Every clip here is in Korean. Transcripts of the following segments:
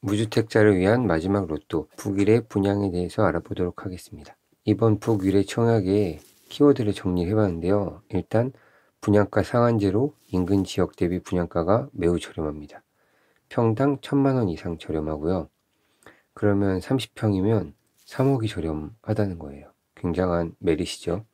무주택자를 위한 마지막 로또 북일의 분양에 대해서 알아보도록 하겠습니다. 이번 북일의 청약에 키워드를 정리해 봤는데요. 일단 분양가 상한제로 인근 지역 대비 분양가가 매우 저렴합니다. 평당 천만 원 이상 저렴하고요. 그러면 30평이면 3억이 저렴하다는 거예요. 굉장한 메리시죠.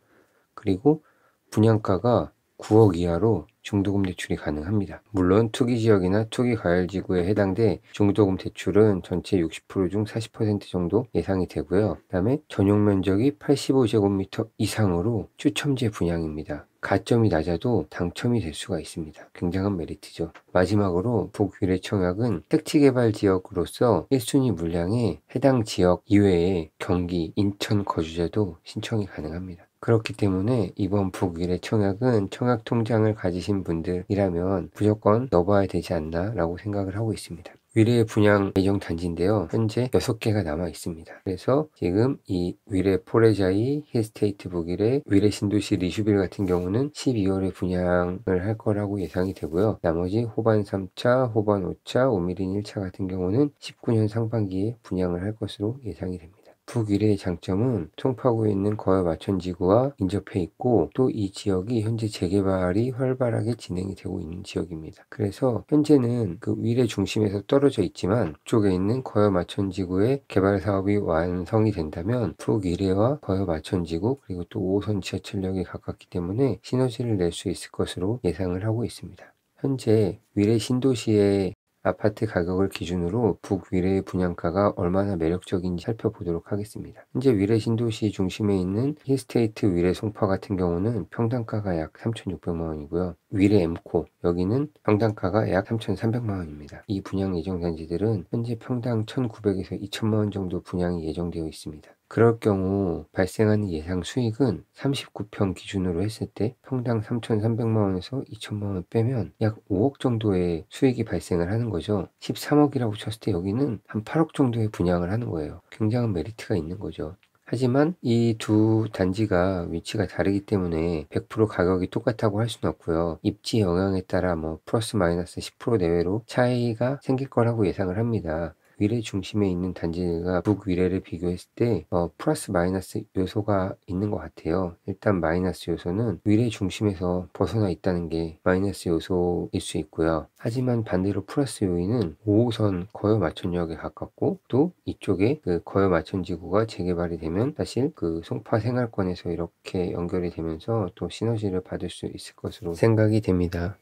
그리고 분양가가 9억 이하로 중도금 대출이 가능합니다. 물론 투기 지역이나 투기 가열 지구에 해당돼 중도금 대출은 전체 60%중 40% 정도 예상이 되고요. 그다음에 전용 면적이 85제곱미터 이상으로 추첨제 분양입니다. 가점이 낮아도 당첨이 될 수가 있습니다. 굉장한 메리트죠. 마지막으로 북위례 청약은 택지개발 지역으로서 1순위 물량에 해당 지역 이외에 경기, 인천 거주자도 신청이 가능합니다. 그렇기 때문에 이번 북일의 청약은 청약 통장을 가지신 분들이라면 무조건 넣어봐야 되지 않나 라고 생각을 하고 있습니다. 위례 분양 예정 단지인데요. 현재 6개가 남아 있습니다. 그래서 지금 이 위례 포레자이 힐스테이트 북일의 위례 신도시 리슈빌 같은 경우는 12월에 분양을 할 거라고 예상이 되고요. 나머지 호반 3차, 호반 5차, 오미린 1차 같은 경우는 19년 상반기에 분양을 할 것으로 예상이 됩니다. 북일의 장점은 송파구에 있는 거여 마천 지구와 인접해 있고 또 이 지역이 현재 재개발이 활발하게 진행이 되고 있는 지역입니다. 그래서 현재는 그 위례 중심에서 떨어져 있지만 쪽에 있는 거여 마천 지구의 개발 사업이 완성이 된다면 북위례와 거여 마천 지구 그리고 또 5호선 지하철역에 가깝기 때문에 시너지를 낼 수 있을 것으로 예상을 하고 있습니다. 현재 위례 신도시의 아파트 가격을 기준으로 북위례의 분양가가 얼마나 매력적인지 살펴보도록 하겠습니다. 현재 위례 신도시 중심에 있는 힐스테이트 위례 송파 같은 경우는 평당가가 약 3,600만 원이고요. 위례 엠코 여기는 평당가가 약 3,300만 원입니다. 이 분양 예정 단지들은 현재 평당 1,900에서 2,000만 원 정도 분양이 예정되어 있습니다. 그럴 경우 발생하는 예상 수익은 39평 기준으로 했을 때 평당 3,300만 원에서 2천만 원 빼면 약 5억 정도의 수익이 발생을 하는 거죠. 13억이라고 쳤을 때 여기는 한 8억 정도의 분양을 하는 거예요. 굉장한 메리트가 있는 거죠. 하지만 이 두 단지가 위치가 다르기 때문에 100% 가격이 똑같다고 할 수는 없고요. 입지 영향에 따라 뭐 플러스 마이너스 10% 내외로 차이가 생길 거라고 예상을 합니다. 위례 중심에 있는 단지가 북위례를 비교했을 때 어, 플러스 마이너스 요소가 있는 것 같아요. 일단 마이너스 요소는 위례 중심에서 벗어나 있다는 게 마이너스 요소일 수 있고요. 하지만 반대로 플러스 요인은 5호선 거여 마천역에 가깝고 또 이쪽에 그 거여 마천 지구가 재개발이 되면 사실 그 송파 생활권에서 이렇게 연결이 되면서 또 시너지를 받을 수 있을 것으로 생각이 됩니다.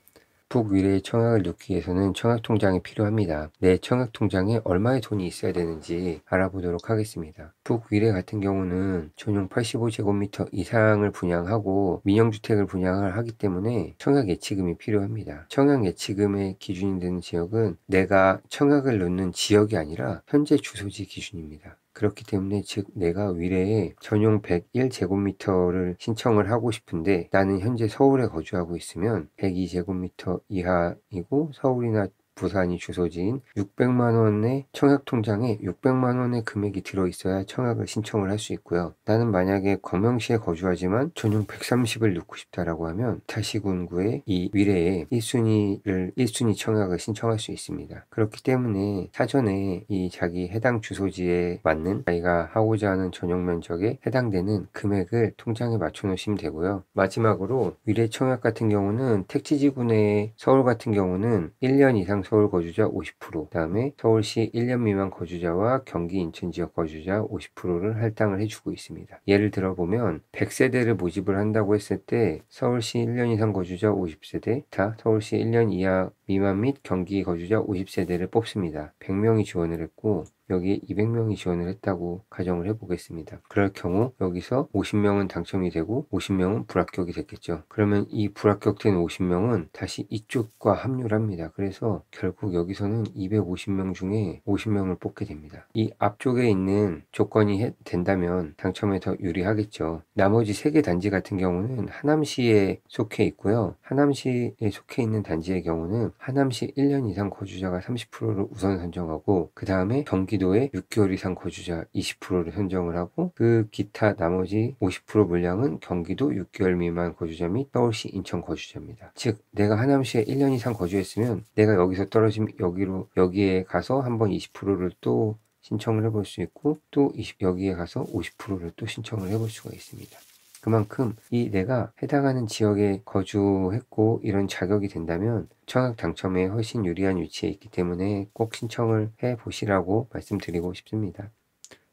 북위례의 청약을 넣기 위해서는 청약통장이 필요합니다. 내 청약통장에 얼마의 돈이 있어야 되는지 알아보도록 하겠습니다. 북위례 같은 경우는 전용 85제곱미터 이상을 분양하고 민영주택을 분양을 하기 때문에 청약 예치금이 필요합니다. 청약 예치금의 기준이 되는 지역은 내가 청약을 넣는 지역이 아니라 현재 주소지 기준입니다. 그렇기 때문에 즉 내가 위례에 전용 101제곱미터를 신청을 하고 싶은데 나는 현재 서울에 거주하고 있으면 102제곱미터 이하이고 서울이나 부산이 주소지인 600만 원의 청약 통장에 600만 원의 금액이 들어 있어야 청약을 신청을 할 수 있고요. 나는 만약에 광명시에 거주하지만 전용 130을 넣고 싶다라고 하면 타시군구의 이 위례에 1순위를 1순위 청약을 신청할 수 있습니다. 그렇기 때문에 사전에 이 자기 해당 주소지에 맞는 자기가 하고자 하는 전용 면적에 해당되는 금액을 통장에 맞춰 놓으시면 되고요. 마지막으로 위례 청약 같은 경우는 택지지구 내에 서울 같은 경우는 1년 이상 서울 거주자 50%, 그다음에 서울시 1년 미만 거주자와 경기 인천 지역 거주자 50%를 할당을 해주고 있습니다. 예를 들어 보면 100세대를 모집을 한다고 했을 때 서울시 1년 이상 거주자 50세대, 다 서울시 1년 이하 미만 및 경기 거주자 50세대를 뽑습니다. 100명이 지원을 했고 여기에 200명이 지원을 했다고 가정을 해보겠습니다. 그럴 경우 여기서 50명은 당첨이 되고 50명은 불합격이 됐겠죠. 그러면 이 불합격된 50명은 다시 이쪽과 합류를 합니다. 그래서 결국 여기서는 250명 중에 50명을 뽑게 됩니다. 이 앞쪽에 있는 조건이 된다면 당첨에 더 유리하겠죠. 나머지 3개 단지 같은 경우는 하남시에 속해 있고요. 하남시에 속해 있는 단지의 경우는 하남시 1년 이상 거주자가 30%를 우선 선정하고 그 다음에 경기도에 6개월 이상 거주자 20%를 선정을 하고 그 기타 나머지 50% 물량은 경기도 6개월 미만 거주자 및 서울시 인천 거주자입니다. 즉 내가 하남시에 1년 이상 거주했으면 내가 여기서 떨어지면 여기로 여기에 가서 한번 20%를 또 신청을 해볼 수 있고 또 20, 여기에 가서 50%를 또 신청을 해볼 수가 있습니다. 그만큼 이 내가 해당하는 지역에 거주했고 이런 자격이 된다면 청약 당첨에 훨씬 유리한 위치에 있기 때문에 꼭 신청을 해 보시라고 말씀드리고 싶습니다.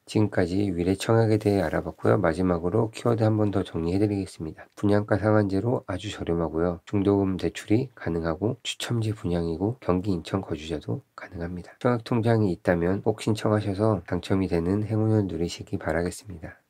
지금까지 위례 청약에 대해 알아봤고요. 마지막으로 키워드 한 번 더 정리해 드리겠습니다. 분양가 상한제로 아주 저렴하고요. 중도금 대출이 가능하고 추첨지 분양이고 경기 인천 거주자도 가능합니다. 청약 통장이 있다면 꼭 신청하셔서 당첨이 되는 행운을 누리시기 바라겠습니다.